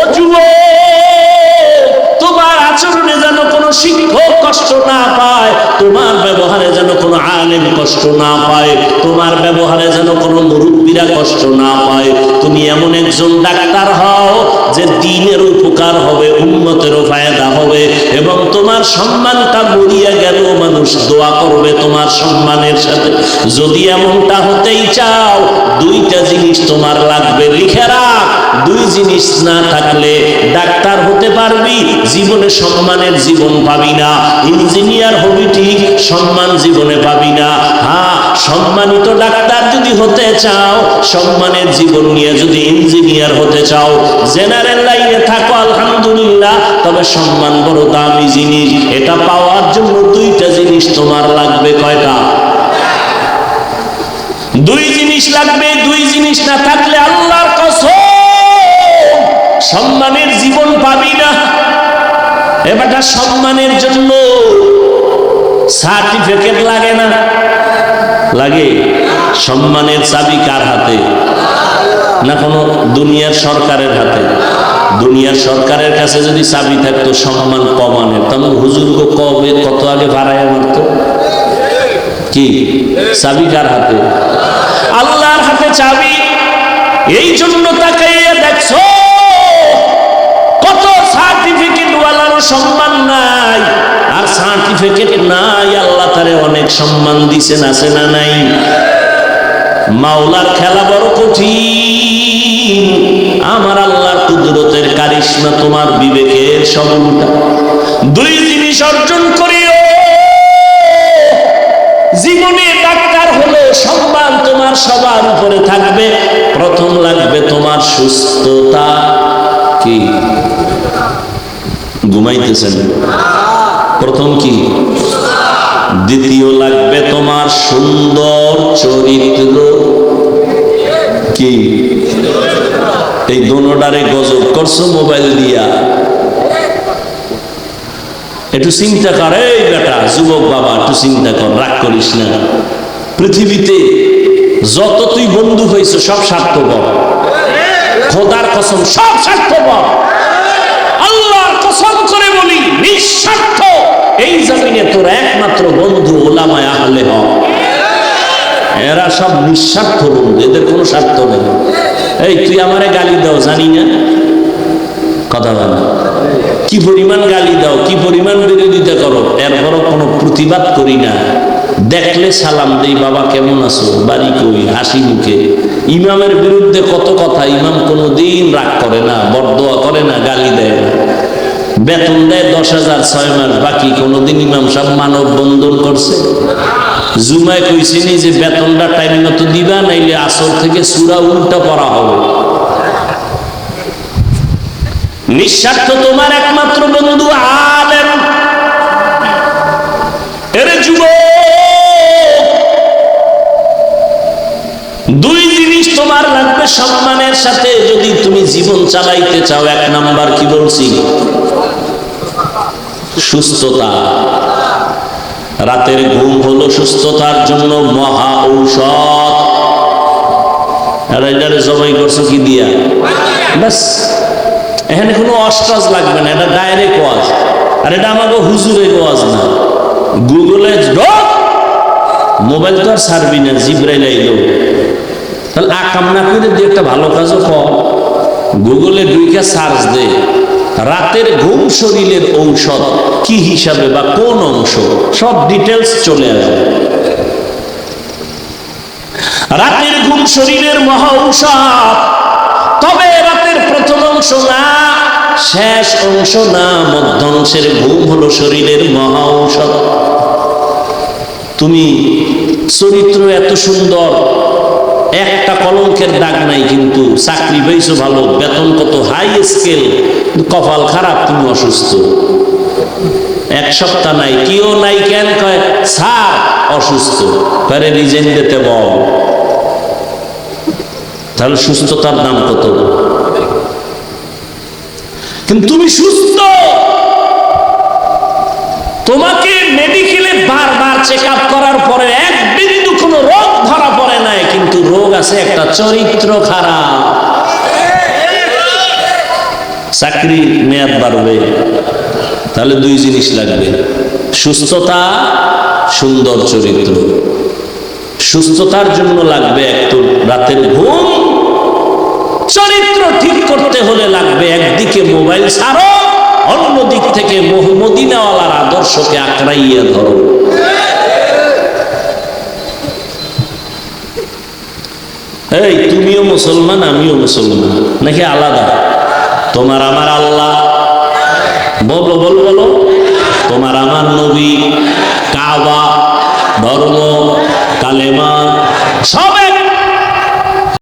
ও তোমার আচরণে যেন কোনো শিক্ষক কষ্ট না পায়, তোমার ব্যবহারে যেন কোনো আলেম কষ্ট না পায়, তোমার ব্যবহারে যেন কোনো মুরব্বীরা কষ্ট না পায়। তুমি এমন একজন ডাক্তার হও যে দিনের উপকার হবে উন্নতেরও ফায়দা হবে এবং তোমার সম্মানটা মরিয়া গেল মানুষ দোয়া করবে তোমার সম্মানের সাথে। যদি এমনটা হতেই চাও, দুইটা জিনিস তোমার লাগবে, লিখে রাখ। দুই জিনিস না থাকলে ডাক্তার হতে পারবি, জীবনে সম্মানের জীবন পাবি না। ইঞ্জিনিয়ার হবি ঠিক, সম্মান জীবনে পাবি না। হ্যাঁ সম্মানিত ডাক্তার যদি হতে চাও, সম্মানের জীবন নিয়ে যদি ইঞ্জিনিয়ার হতে চাও, জেনারেল লাইনে থাকো, আলহামদুলিল্লাহ, তবে সম্মান বড় দামি জিনিস। এটা পাওয়ার জন্য দুইটা জিনিস তোমার লাগবে কয়টা? দুই জিনিস লাগবে, দুই জিনিস না থাকলে আল্লাহর কসম সম্মানের জীবন পাবি না। এবারটা সম্মানের জন্য সার্টিফিকেট লাগে না। লাগে। সম্মানের চাবি কার হাতে? না কোনো দুনিয়ার সরকারের হাতে? দুনিয়ার সরকারের কাছে যদি চাবি থাকতো, সম্মান কমানের তাহলে হুজুরকে কবে, কত আগে ভাড়ায় মারতো? কি? চাবি কার হাতে? আল্লাহর হাতে চাবি। এই জন্য তাকাইয়া দেখছ কত সার্টিফিকেট ওয়ালার সম্মান নাই। আর সার্টিফিকেট নাই, আল্লাহ তারে অনেক সম্মান দিছেন, আছে না নাই? মাওলার খেলা বড় কঠিন। আমার আল্লাহর কুদরতের কারিশমা তোমার বিবেকের সবটা। দুই জিনিস অর্জন করিও। জীবনে ডাক্তার হলে সম্মান তোমার সবার উপরে থাকবে। প্রথম লাগবে তোমার সুস্থতা। কি? ঘুমাইতেছেন। প্রথম কি? দ্বিতীয় লাগবে তোমার সুন্দর চরিত্র। কি? এই দোনোটারে গজব করছ মোবাইল দিয়া। একটু চিন্তা কর, এই বেটা, যুবক বাবা, একটু চিন্তা কর, রাগ করিস না। পৃথিবীতে যত তুই বন্ধু হয়েছ, সব স্বার্থপর। খোদার কসম, সব স্বার্থপর। কসম করে বলি, নিঃস্বার্থ। এই জমিনে তোর একমাত্র বন্ধু ওলামায় আহলে হ এরা সব নিঃস্বার্থ বন্ধু, এদের কোনো স্বার্থ নেই। এই, তুই আমারে গালি দাও, জানি না। কথা বল। কি পরিমাণ গালি দাও, কি পরিমাণ বিরোধিতা করো, এরপরও কোনো প্রতিবাদ করি না। দেখলে সালাম দেই, বাবা কেমন আছো? বাড়ি কই? হাসি মুখে। ইমামের বিরুদ্ধে কত কথা, ইমাম কোনো দিন রাগ করে না বরদোয়া করে না, গালি দেয় না। বেতন দেয় দশ হাজার ছয় মাস, বাকি কোনোদিন ইমাম সাহেব মানব বন্ধন করছে। জুমায় কইছিনি যে বেতনটা টাইম মতো দিবা, নাইলে আসর থেকে সুরা উল্টা পড়া হবে। নিঃস্বার্থ তোমার একমাত্র বন্ধু আলেম তোমার সম্মানের সাথে যদি তুমি জীবন চালাইতে চাও, এক নাম্বার কি বলছি? সুস্থতা। রাতের ঘুম হলো সুস্থতার জন্য মহা ঔষধ। জবাই করছ কি দিয়া? ব্যাস, এখানে কোনো অস্ট্রাস লাগবে না, এটা ডাইরেক্ট ওয়াজ। আর এটা আমাকে হুজুরে ওয়াজ না। গুগলে মোবাইল তো আর ছাড়বি না, জিব্রাইল তাহলে আকাম না করে দিয়ে একটা ভালো কাজও কর। গুগলে দুইটা সার্চ দে, রাতের ঘুম শরীরের ঔষধ কি হিসাবে বা কোন অংশ, সব ডিটেলস চলে আসবে। রাতের ঘুম শরীরের মহা ঔষধ, তবে রাতের প্রথম অংশ না, শেষ অংশ না, মধ্যাংশের ঘুম হলো শরীরের মহা ঔষধ। তুমি চরিত্র এত সুন্দর একটা কলঙ্কের দাগ নাই কিন্তু চাকরি পেয়েছ ভালো, বেতন কত হাই স্কেল কপাল খারাপ, তুমি অসুস্থ। এক সপ্তাহ নাই, কেউ নাই কেন কয়, স্যার, অসুস্থ। রিজেন দিতে বল। তাহলে সুস্থতার দাম কত? কিন্তু তুমি সুস্থ। তোমাকে মেডিকেলে বারবার চেক আপ করার পরে এক বিন্দু কোনো রোগ ধরা পড়ে নাই, কিন্তু রোগ আছে একটা চরিত্র খারাপ। চাকরি মেয়াদ বাড়বে, তাহলে দুই জিনিস লাগবে। সুস্থতা, সুন্দর চরিত্র। সুস্থতার জন্য লাগবে একটু রাতের ঘুম। চরিত্র ঠিক করতে হলে লাগবে একদিকে মোবাইল ছাড়ো অন্য দিক থেকে মদিনাওয়ালার আদর্শকে আঁকড়াইয়া ধরো। এই তুমিও মুসলমান আমিও মুসলমান নাকি আলাদা? তোমার আমার আল্লাহ